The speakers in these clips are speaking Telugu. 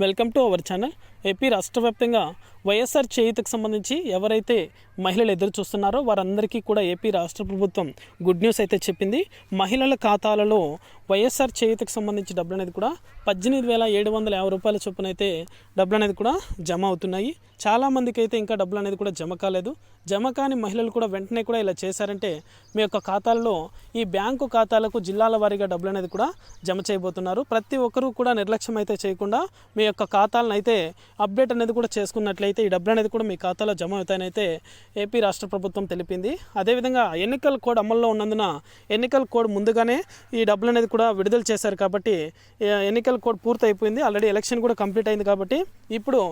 Welcome to our channel. AP రాష్ట్ర వ్యాప్తంగా వైఎస్ఆర్ చేయుతకు సంబంధించి ఎవరైతే మహిళలు ఎదురు చూస్తున్నారో వారందరికీ కూడా ఏపీ రాష్ట్ర ప్రభుత్వం గుడ్ న్యూస్ అయితే చెప్పింది. మహిళల ఖాతాలలో వైఎస్ఆర్ చేయుతకు సంబంధించి డబ్బులు అనేది కూడా పద్దెనిమిది వేల ఏడు వందల యాభై రూపాయల చొప్పున అయితే డబ్బులు అనేది కూడా జమ అవుతున్నాయి. చాలామందికి అయితే ఇంకా డబ్బులు అనేది కూడా జమ కాలేదు. జమ కాని మహిళలు కూడా వెంటనే కూడా ఇలా చేశారంటే మీ యొక్క ఖాతాల్లో ఈ బ్యాంకు ఖాతాలకు జిల్లాల వారీగా డబ్బులు అనేది కూడా జమ చేయబోతున్నారు. ప్రతి ఒక్కరూ కూడా నిర్లక్ష్యం అయితే చేయకుండా మీ యొక్క ఖాతాలను అయితే అప్డేట్ అనేది కూడా చేసుకున్నట్లయితే ఈ డబ్బులు అనేది కూడా మీ ఖాతాలో జమ అవుతాయని అయితే ఏపీ రాష్ట్ర ప్రభుత్వం తెలిపింది. అదేవిధంగా ఎన్నికల కోడ్ అమల్లో ఉన్నందున ఎన్నికల కోడ్ ముందుగానే ఈ డబ్బులు అనేది కూడా విడుదల చేశారు కాబట్టి ఎన్నికల కోడ్ పూర్తి అయిపోయింది ఆల్రెడీ ఎలక్షన్ కూడా కంప్లీట్ అయింది కాబట్టి ఇప్పుడు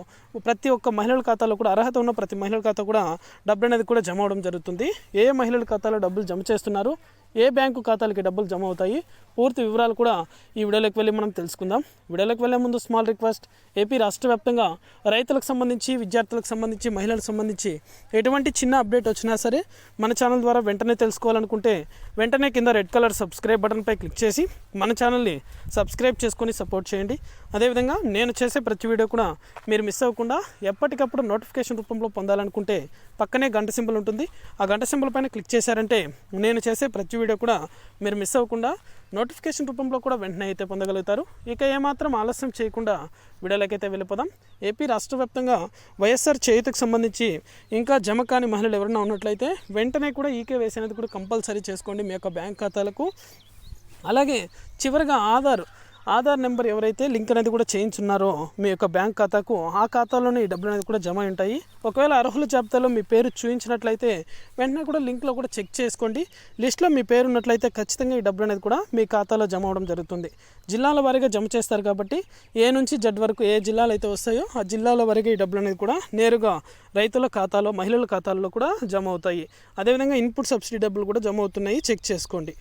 ప్రతి ఒక్క మహిళల ఖాతాలో కూడా అర్హత ఉన్న ప్రతి మహిళల ఖాతా కూడా డబ్బులు అనేది కూడా జమ అవడం జరుగుతుంది. ఏ మహిళల ఖాతాలో డబ్బులు జమ చేస్తున్నారు? ఏ బ్యాంకు ఖాతాలకి డబ్బులు జమ అవుతాయి? పూర్తి వివరాలు కూడా ఈ వీడియోలోకి వెళ్ళి మనం తెలుసుకుందాం. వీడియోలోకి వెళ్ళే ముందు స్మాల్ రిక్వెస్ట్ ఏపీ రాష్ట్ర వ్యాప్తంగా రైతులకు సంబంధించి విద్యార్థులకు సంబంధించి మహిళలకు సంబంధించి ఎటువంటి చిన్న అప్డేట్ వచ్చినా సరే మన ఛానల్ ద్వారా వెంటనే తెలుసుకోవాలనుకుంటే వెంటనే కింద రెడ్ కలర్ సబ్స్క్రైబ్ బటన్పై క్లిక్ చేసి మన ఛానల్ని సబ్స్క్రైబ్ చేసుకొని సపోర్ట్ చేయండి. అదేవిధంగా నేను చేసే ప్రతి వీడియో కూడా మీరు మిస్ అవ్వకుండా ఎప్పటికప్పుడు నోటిఫికేషన్ రూపంలో పొందాలనుకుంటే పక్కనే గంట సింబల్ ఉంటుంది. ఆ గంట సింబల్ పైన క్లిక్ చేశారంటే నేను చేసే ప్రతి వీడియో కూడా మీరు మిస్ అవ్వకుండా నోటిఫికేషన్ రూపంలో కూడా వెంటనే అయితే పొందగలుగుతారు. ఇక ఏమాత్రం ఆలస్యం చేయకుండా వీడియోలకైతే వెళ్ళిపోదాం. ఏపీ రాష్ట్ర వ్యాప్తంగా వైఎస్ఆర్ చేయుతకు సంబంధించి ఇంకా జమ కాని మహిళలు ఎవరైనా ఉన్నట్లయితే వెంటనే కూడా ఈకే అనేది కూడా కంపల్సరీ చేసుకోండి మీ యొక్క బ్యాంక్ ఖాతాలకు. అలాగే చివరిగా ఆధార్ ఆధార్ నెంబర్ ఎవరైతే లింక్ అనేది కూడా చేయించున్నారో మీ యొక్క బ్యాంక్ ఖాతాకు ఆ ఖాతాలోనే ఈ డబ్బులు అనేది కూడా జమ ఉంటాయి ఒకవేళ అర్హుల జాబితాలో మీ పేరు చూపించినట్లయితే వెంటనే కూడా లింక్లో కూడా చెక్ చేసుకోండి. లిస్ట్లో మీ పేరు ఉన్నట్లయితే ఖచ్చితంగా ఈ డబ్బులు అనేది కూడా మీ ఖాతాలో జమ అవడం జరుగుతుంది. జిల్లాల వారీగా జమ చేస్తారు కాబట్టి ఏ నుంచి జడ్ వరకు ఏ జిల్లాలు అయితే వస్తాయో ఆ జిల్లాల వరకు ఈ డబ్బులు అనేది కూడా నేరుగా రైతుల ఖాతాలో మహిళల ఖాతాల్లో కూడా జమ అవుతాయి. అదేవిధంగా ఇన్పుట్ సబ్సిడీ డబ్బులు కూడా జమ అవుతున్నాయి. చెక్ చేసుకోండి.